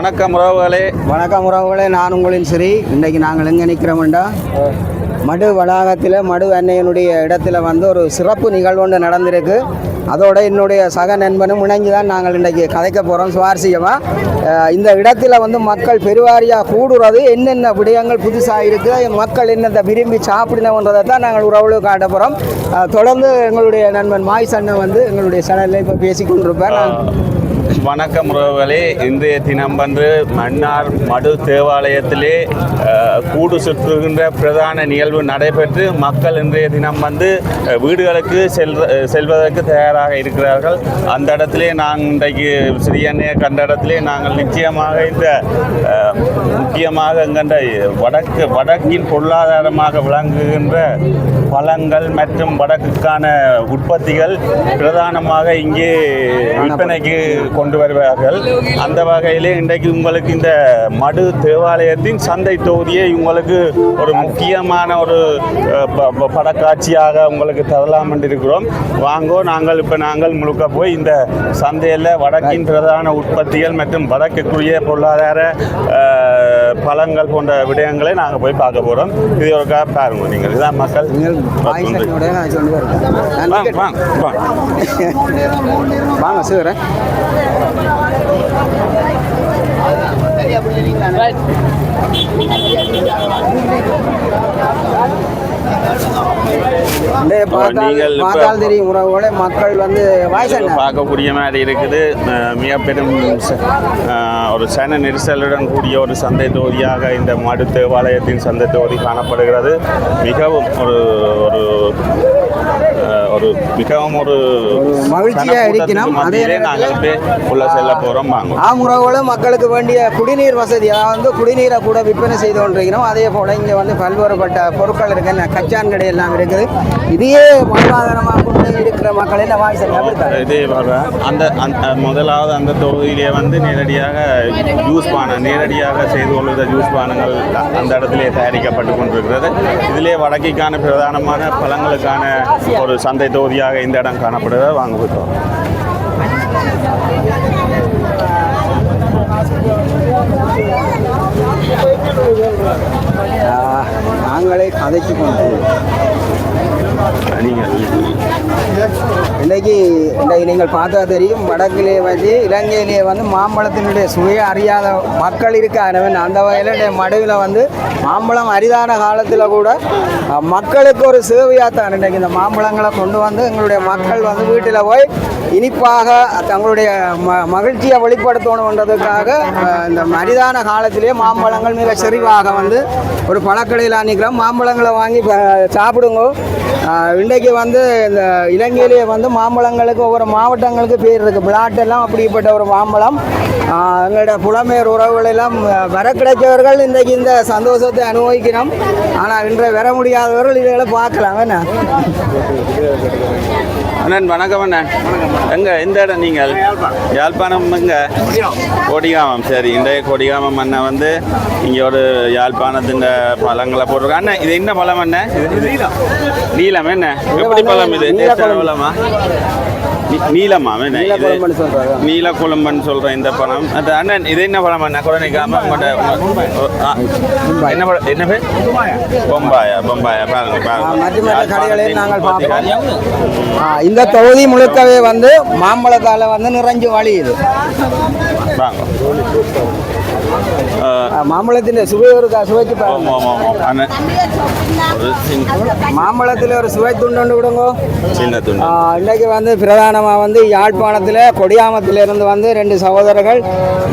வணக்கம் உறவுகளே. வணக்கம் உறவுகளே நான் உங்களின் சிறி இன்றைக்கு நாங்கள் எங்கே நிற்கிறோம்டா மடு வளாகத்தில் மடு அன்னையனுடைய இடத்துல வந்து ஒரு சிறப்பு நிகழ்வு ஒன்று நடந்திருக்கு. அதோட என்னுடைய சக நண்பனும் இணைஞ்சு தான் நாங்கள் இன்றைக்கி கதைக்க போகிறோம் சுவாரஸ்யமாக இந்த இடத்துல வந்து மக்கள் பெருவாரியாக கூடுறது என்னென்ன விடயங்கள் புதுசாக இருக்குது மக்கள் என்னத்தை விரும்பி சாப்பிடணுன்றதை தான் நாங்கள் உறவுகளுக்கு காட்ட போகிறோம் தொடர்ந்து எங்களுடைய நண்பன் மாய்ஸ் அண்ணன் வந்து எங்களுடைய சேனலில் இப்போ பேசிக்கொண்டிருப்பேன் நான் வணக்கம் உறவுகளே. இன்றைய தினம் வந்து மன்னார் மடு தேவாலயத்திலே கூடு சுற்றுகின்ற பிரதான நிகழ்வு நடைபெற்று மக்கள் இன்றைய தினம் வந்து வீடுகளுக்கு செல் செல்வதற்கு தயாராக இருக்கிறார்கள். அந்த இடத்திலே நாங்கள் இன்றைக்கு சிறியன்னையை கண்ட இடத்திலே நாங்கள் நிச்சயமாக இந்த முக்கியமாக எங்கண்ட வடக்கு வடக்கின் பொருளாதாரமாக விளங்குகின்ற பழங்கள் மற்றும் வடக்குக்கான உற்பத்திகள் பிரதானமாக இங்கே விற்பனைக்கு கொண்டு வருவார்கள். அந்த வகையிலே இன்றைக்கு உங்களுக்கு இந்த மடு தேவாலயத்தின் சந்தை தொகுதியை உங்களுக்கு ஒரு முக்கியமான ஒரு படக்காட்சியாக உங்களுக்கு தரலாம் என்று இருக்கிறோம் வாங்கோ நாங்கள் இப்போ நாங்கள் முழுக்க போய் இந்த சந்தையில் வடக்கின் பிரதான உற்பத்திகள் மற்றும் வடக்குக்குரிய பொருளாதார பழங்கள் போன்ற விடயங்களை நாங்கள் போய் பார்க்க போகிறோம் இது ஒரு பாருங்க நீங்கள். இதுதான் மக்கள். வாங்க வாங்க வாங்க. வாங்க சிவரேன் இன்றைய பார்த்தால் தெரியும் உறவுகளே மக்கள் வந்து பார்க்கக்கூடிய மாதிரி இருக்குது. மிக பெரும் ஒரு சன நெரிசலுடன் கூடிய ஒரு சந்தை தொகுதியாக இந்த மடு தேவாலயத்தின் சந்தை தொகுதி காணப்படுகிறது. மிகவும் ஒரு ஒரு ஒரு மிகவும் ஒரு மகிழ்ச்சியா இருக்கணும். அதே உள்ள செல்ல ஆம் உறவுகளும் மக்களுக்கு வேண்டிய குடிநீர் வசதி அதாவது வந்து குடிநீரை கூட விற்பனை செய்து கொண்டிருக்கிறோம். அதே போல் இங்கே வந்து பல்வேறுபட்ட பொருட்கள் இருக்கு என்ன கச்சான் கடை எல்லாம் இருக்குது. இதையே வாழ்வாதாரமாக கொண்டு இருக்கிற மக்கள் என்ன வாய்ஸ் அப்படித்தான் இதே அந்த அந்த முதலாவது அந்த தொகுதியிலே வந்து நேரடியாக ஜூஸ் பானம் நேரடியாக செய்து கொள்ளுகிற ஜூஸ் பானங்கள் அந்த இடத்திலே தயாரிக்கப்பட்டு கொண்டிருக்கிறது. இதிலே வடக்கிற்கான பிரதானமான பழங்களுக்கான ஒரு சந்தை தொகுதியாக இந்த இடம் காணப்படுகிறது வாங்க போயிட்டோம் நாங்களே கதைச்சு இன்றைக்கு இன்றைக்கு நீங்கள் பார்த்தா தெரியும் வடக்கிலே வந்து இலங்கையிலே வந்து மாம்பழத்தினுடைய சுவையை அறியாத மக்கள் இருக்காங்க. அந்த வகையில் இந்த மடுவில் வந்து மாம்பழம் அரிதான காலத்தில் கூட மக்களுக்கு ஒரு சேவையாக தான் இன்றைக்கு இந்த மாம்பழங்களை கொண்டு வந்து எங்களுடைய மக்கள் வந்து வீட்டில் போய் இனிப்பாக தங்களுடைய ம மகிழ்ச்சியை வெளிப்படுத்தணுன்றதுக்காக இந்த அரிதான காலத்திலே மாம்பழங்கள் மிக செறிவாக வந்து ஒரு பழக்கடையில் அன்றைக்கிறோம் மாம்பழங்களை வாங்கி சாப்பிடுங்க. இன்றைக்கு வந்து இந்த இலங்கையிலேயே வந்து மாம்பழங்களுக்கு ஒவ்வொரு மாவட்டங்களுக்கு பேர் இருக்குது விளாட்டெல்லாம் அப்படிப்பட்ட ஒரு மாம்பழம். ஆஹ் எங்களோட புலமையர் உறவுகளெல்லாம் வர கிடைத்தவர்கள் இன்றைக்கு இந்த சந்தோஷத்தை அனுபவிக்கணும் ஆனால் இன்றை வர முடியாதவர்கள் இதை பார்க்கலாம். என்ன? அண்ணன் வணக்கம் அண்ணன். எங்க எந்த இடம் நீங்கள்? யாழ்ப்பாணம் எங்க? கொடிகாமம் சரி. இந்த கொடிகாமம் அண்ணன் வந்து இங்கே ஒரு யாழ்ப்பாணத்தின் பழங்களை போட்டிருக்காங்க அண்ணன் இது என்ன பழம் அண்ணன்? இது நீலம். என்ன? எப்படி பழம் இது? பழம். நீலமா. நீல குழம்புன்னு சொல்கிறேன் இந்த பழம் அது அண்ணன் இது என்ன கூட நிற்காம உங்கள்கிட்ட என்ன பழம் என்ன பேர்? பொம்பாயா. பொம்பாயா பாருங்க பாருங்க. இந்த தொகுதி முழுக்கவே வந்து மாம்பழத்தால் வந்து நிறைஞ்சு வழியுது. வாங்க. மாம்பழத்தின் சுவை ஒரு சுவைக்கு ஆமாம் ஆமாம் ஆமாம் அண்ணன் ஒரு சின்ன மாம்பழத்தில் ஒரு சுவை துண்டு விடுங்க சின்ன துண்டு. ஆஹ் இன்னைக்கு வந்து பிரதானமாக வந்து யாழ்ப்பாணத்தில் கொடியாமத்திலிருந்து வந்து ரெண்டு சகோதரர்கள்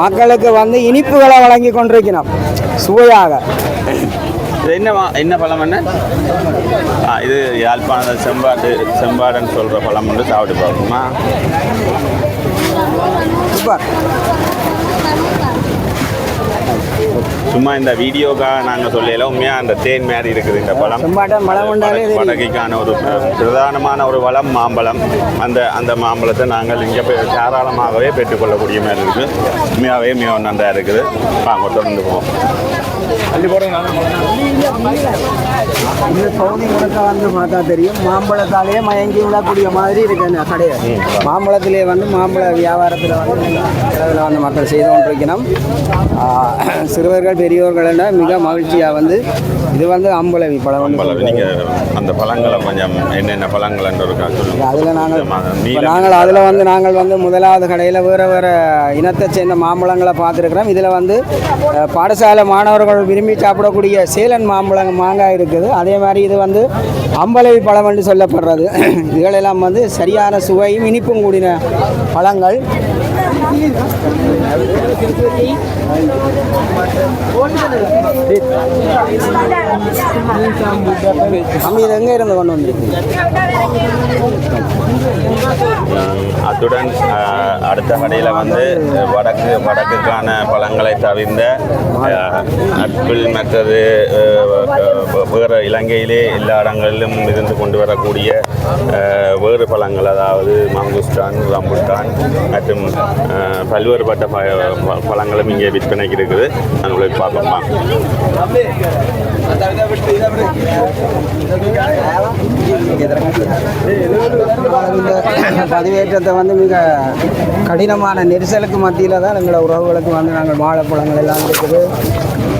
மக்களுக்கு வந்து இனிப்புகளை வழங்கி கொண்டிருக்கணும் சுவையாக. என்ன என்ன பழம் என்ன ஆ இது யாழ்ப்பாண செம்பாடு செம்பாடுன்னு சொல்கிற பழம் வந்து சாப்பிட்டு பார்ப்போமா? சூப்பர். சும்மா இந்த வீடியோக்காக நாங்கள் சொல்லல உண்மையாக அந்த தேன் மாதிரி இருக்குது இந்த பழம். வடகைக்கான ஒரு பிரதானமான ஒரு வளம் மாம்பழம். அந்த அந்த மாம்பழத்தை நாங்கள் இங்கே தாராளமாகவே பெற்றுக்கொள்ளக்கூடிய மாதிரி இருக்குது. உண்மையாகவே மிக நன்றா இருக்குது. வாங்க தொடர்ந்து போவோம். இந்த பகுதி முழுக்க வந்து பார்த்தா தெரியும். மாம்பழத்தாலேயே மயங்கி விடக்கூடிய மாதிரி இருக்கு அந்த கடையை. மாம்பழத்திலே வந்து மாம்பழ வியாபாரத்தில் வந்து இதில் வந்து மக்கள் செய்து கொண்டிருக்கணும். சிறுவர்கள் பெரியவர்கள் மிக மகிழ்ச்சியாக வந்து இது வந்து அம்பளவி பழம் நீங்கள் அந்த பழங்களை கொஞ்சம் என்னென்ன சொல்லுங்கள் அதில் நாங்கள் நாங்கள் அதில் வந்து நாங்கள் வந்து முதலாவது கடையில் வேறு வேறு இனத்தை சேர்ந்த மாம்பழங்களை பார்த்துருக்குறோம். இதில் வந்து பாடசாலை மாணவர்கள் விரும்பி சாப்பிடக்கூடிய சேலன் மாம்பழம் மாங்காய் இருக்குது. அதே மாதிரி இது வந்து அம்பலவி பழம் என்று சொல்லப்படுறது. இதுகளெல்லாம் வந்து சரியான சுவையும் இனிப்பும் கூடின பழங்கள். அம்மி இது எங்கே இருந்து கொண்டு வந்திருக்கீங்க? அத்துடன் அடுத்த கடையில் வந்து வடக்கு வடக்குக்கான பழங்களை தவிர்ந்த அஹ், ஆப்பிள் மற்றது வேறு இலங்கையிலே எல்லா இடங்களிலும் இருந்து கொண்டு வரக்கூடிய வேறு பழங்கள் அதாவது மங்குஸ்டான் ரம்புட்டான் மற்றும் பல்வேறுபட்ட ப பழங்களும் இங்கே விற்பனைக்கு இருக்குது. நாங்கள் போய் பார்ப்போமா பதிவேற்றத்தை வந்து மிக கடினமான நெரிசலுக்கு மத்தியில் தான் எங்களோட உறவுகளுக்கு வந்து நாங்கள் வாழைப்பழங்கள் எல்லாம் இருக்குது.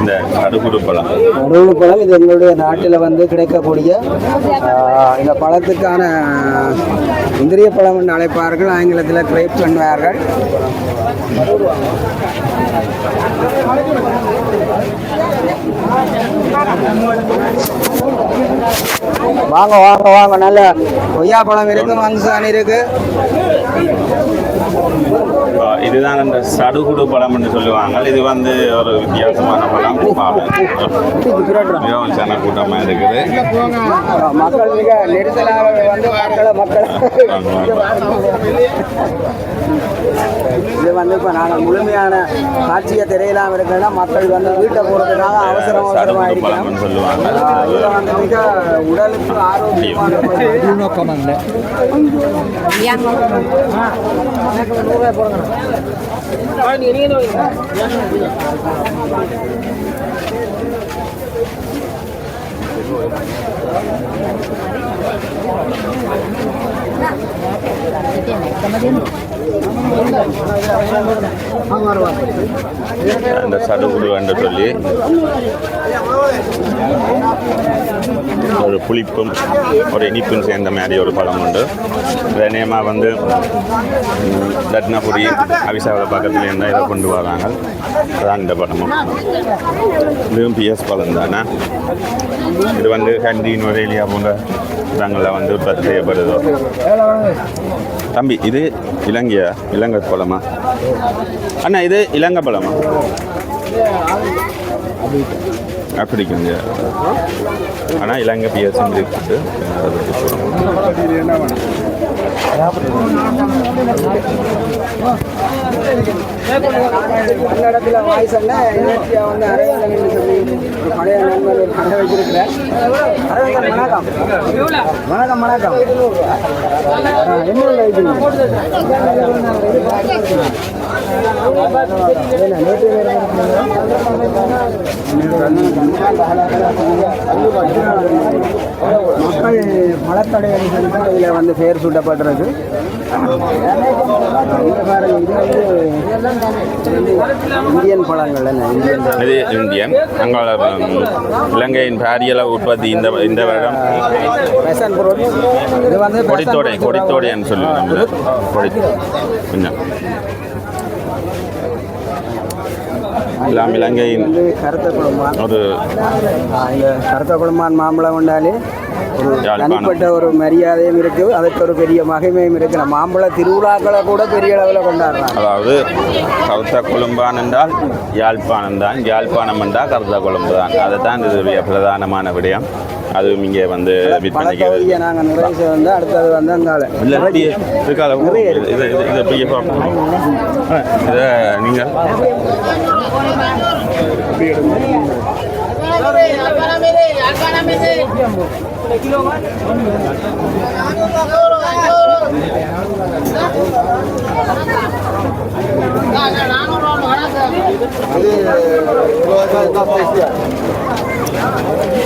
இந்த கடுகுடு பழம். உணவு பழம் இது எங்களுடைய நாட்டில் வந்து கிடைக்கக்கூடிய இந்த பழத்துக்கான இந்திரிய பழம் என்று அழைப்பார்கள். ஆங்கிலத்தில் கிரேப் என்பார்கள். வாங்க வாங்க வாங்க. நல்ல கொய்யா பழம் இருக்கு மங்குசான் இருக்கு. இதுதான் அந்த சடுகுடு பழம் என்று சொல்லுவாங்க. இது வந்து ஒரு வித்தியாசமான பழம் மிகவும் சன கூட்டமாக இருக்குது மக்கள் மிக நெரிசலாக வந்து மக்களை மக்களை இது வந்து இப்போ நாங்கள் முழுமையான காட்சியை திரையிலாம் இருக்கிறோன்னா மக்கள் வந்து வீட்டை போகிறதுக்காக அவசரம் அவசரமாக சொல்லுவாங்க. இதில் வந்து மிக உடலுக்கு ஆரோக்கியமான 哎，你那个东西。அந்த சடுகுடு என்று சொல்லி ஒரு புளிப்பும் ஒரு இனிப்பும் சேர்ந்த மாதிரி ஒரு பழம் உண்டு. நேமாக வந்து தட்னபுரி அவிசாவில் பக்கத்தில் இருந்தால் இதை கொண்டு வராங்க. அதான் இந்த படமும் இதுவும் பிஎஸ் பழம் தானே? இது வந்து கண்டின் வரையிலியா போன்ற இடங்களில் வந்து உற்பத்தி செய்யப்படுதோ. தம்பி இது இலங்கையா? இலங்கை பழமா? அண்ணா இது இலங்கை பழமா? ஆப்பிரிக்கன் ஆனால் இலங்கை பிஎஸ் இருக்குது. அதை பற்றி சொல்லுங்க. கன்னடத்தில் வாய்ஸ் எல்லாம் இலக்கியா வந்து அரவிந்தன் சொல்லி ஒரு பழைய நண்பர் ஒரு கடை வச்சிருக்கிறேன் அரவிந்தன் வணக்கம் வணக்கம் வணக்கம் என்ன நேற்று மக்கள் மலத்தடை இதில் வந்து பெயர் சூட்டப்பட்டிருக்கு. இந்தியன் பழங்கள். இது இந்தியன். அங்கால ம், இலங்கையின் பாரியளவு உற்பத்தி இந்த இந்த வருடம். இது வந்து கொடித்தோடை கொடித்தோடைன்னு சொல்லுவோம் கொடி எல்லாம் இலங்கையின் கருத்த குழம்பான் ஒரு இந்த கருத்த குழம்பான் மாம்பழம் உண்டாலே ஒரு. தனிப்பட்ட ஒரு மரியாதையும் இருக்குது அதுக்கு ஒரு பெரிய மகிமையும் இருக்குது நம்ம மாம்பழ திருவிழாக்களை கூட பெரிய அளவில் கொண்டாடுறாங்க அதாவது கருத்த கொழும்பான் என்றால் யாழ்ப்பாணம் தான் யாழ்ப்பாணம் என்றால் கருத்த கொழும்பு தான் அதுதான் இதுடைய பிரதானமான விடயம் அதுவும் இங்கே வந்து விற்பனைக்கு நாங்கள் நிறைவு வந்து அடுத்தது வந்து அங்கால இல்லை இது இது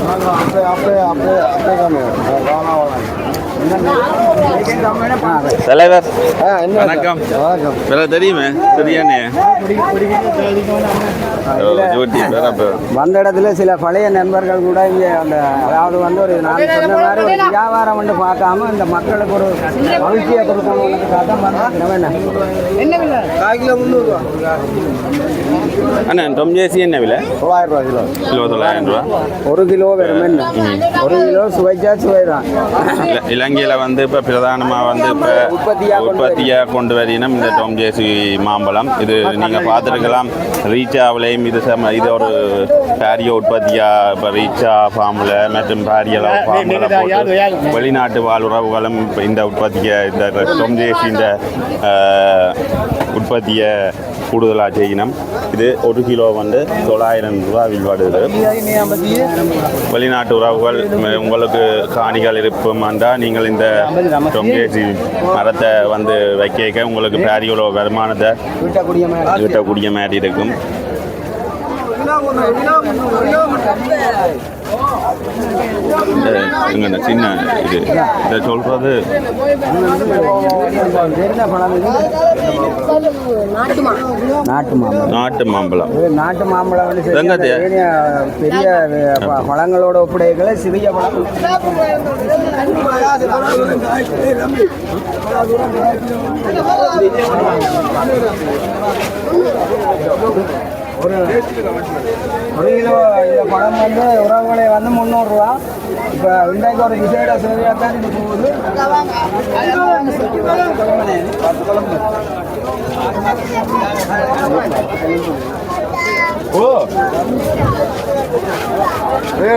இது இப்படியே பார்ப்போம் இதை நீங்கள் தலைவர். வணக்கம். வேற தெரியுமே? சரியானே வந்த இடத்துல சில பழைய நண்பர்கள் கூட இங்கே அந்த அதாவது வந்து ஒரு நான் சொன்ன மாதிரி ஒரு வியாபாரம் வந்து பார்க்காம இந்த மக்களுக்கு ஒரு மகிழ்ச்சியை முந்நூறுரூவா அண்ணா டொம் ஜேசி என்ன விலை? தொள்ளாயிரம் ரூபா கிலோ. கிலோ தொள்ளாயிரம் ரூபா. ஒரு கிலோ என்ன? ஒரு கிலோ சுவைச்சா சுவை தான். இலங்கையில் வந்து இப்போ பிரதானமாக வந்து இப்போ கொண்டு உற்பத்தியாக கொண்டு வரினும் இந்த டோம் ஜேசி மாம்பழம். இது நீங்கள் பார்த்துருக்கலாம். ரீச்சாவிலையும் இது சம இது ஒரு பாரிய உற்பத்தியாக இப்போ ரீச்சா ஃபார்மில் மற்றும் பாரிய ஃபார்மில் போட்டு வெளிநாட்டு வாழ் உறவுகளும் இப்போ இந்த உற்பத்தியை இந்த டோம் ஜேசி இந்த உற்பத்தியை கூடுதலாக செய்யணும் இது ஒரு கிலோ வந்து தொள்ளாயிரம் ரூபா வில்வாடுது வெளிநாட்டு உறவுகள் உங்களுக்கு காணிகள் இருப்பும் வந்தால் நீங்கள் இந்த டொங்கேசி மரத்தை வந்து வைக்க உங்களுக்கு பேரியோட வருமானத்தை வீட்டக்கூடிய மாதிரி ஈட்டக்கூடிய மாதிரி இருக்கும் இந்த சின்ன இது. இதை சொல்றது நாட்டு மாம்பழம். நாட்டு மாம்பழம் பெரிய பழங்களோட ஒப்படைகளை சிறிய பழம். ஒரு ஒரு கிலோ இந்த பழம் வந்து உறவுகளை வந்து முந்நூறுரூவா. இப்போ இன்றைக்கு ஒரு விசேட சேவையாக தான் இது போகுது. பத்து குழம்பு ஓ. ஏ.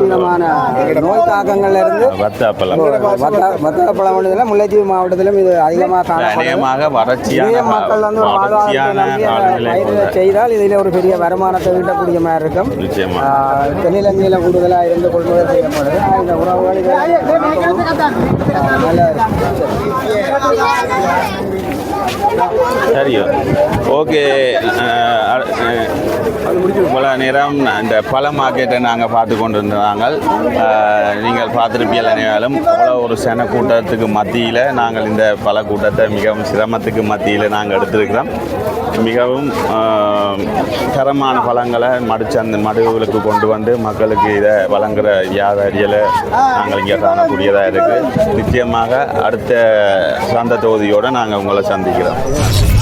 விதமான நோய் தாக்கங்கள்ல இருந்து வத்தாப்பழம் வத்தப்பழம் மாவட்டத்தில் முல்லைத்தீவு மாவட்டத்திலும் இது அதிகமாக காணப்படுது நிறைய மக்கள் வந்து வாழ்வாதாரத்தை செய்தால் இதில் ஒரு பெரிய வருமானத்தை ஈட்டக்கூடிய மாதிரி இருக்கும் தென்னிலங்கையில் கூடுதலாக இருந்து கொள்முதல் செய்யப்படுது இந்த உறவுகள் நல்லா சரியோ. ஓகே பல நேரம் இந்த பழ மார்க்கெட்டை நாங்கள் பார்த்து கொண்டிருந்தாங்க அஹ், நீங்கள் பார்த்துருப்பீர்கள் நினைவாலும் அவ்வளோ ஒரு சென கூட்டத்துக்கு மத்தியில் நாங்கள் இந்த பல கூட்டத்தை மிகவும் சிரமத்துக்கு மத்தியில் நாங்கள் எடுத்திருக்கிறோம். மிகவும் தரமான பழங்களை மடிச்சந்த மடுவுகளுக்கு கொண்டு வந்து மக்களுக்கு இதை வழங்குற வியாபாரிகளை நாங்கள் இங்கே காணக்கூடியதாக இருக்குது நிச்சயமாக அடுத்த சந்த தொகுதியோடு நாங்கள் உங்களை சந்திக்கிறோம். 然后，我。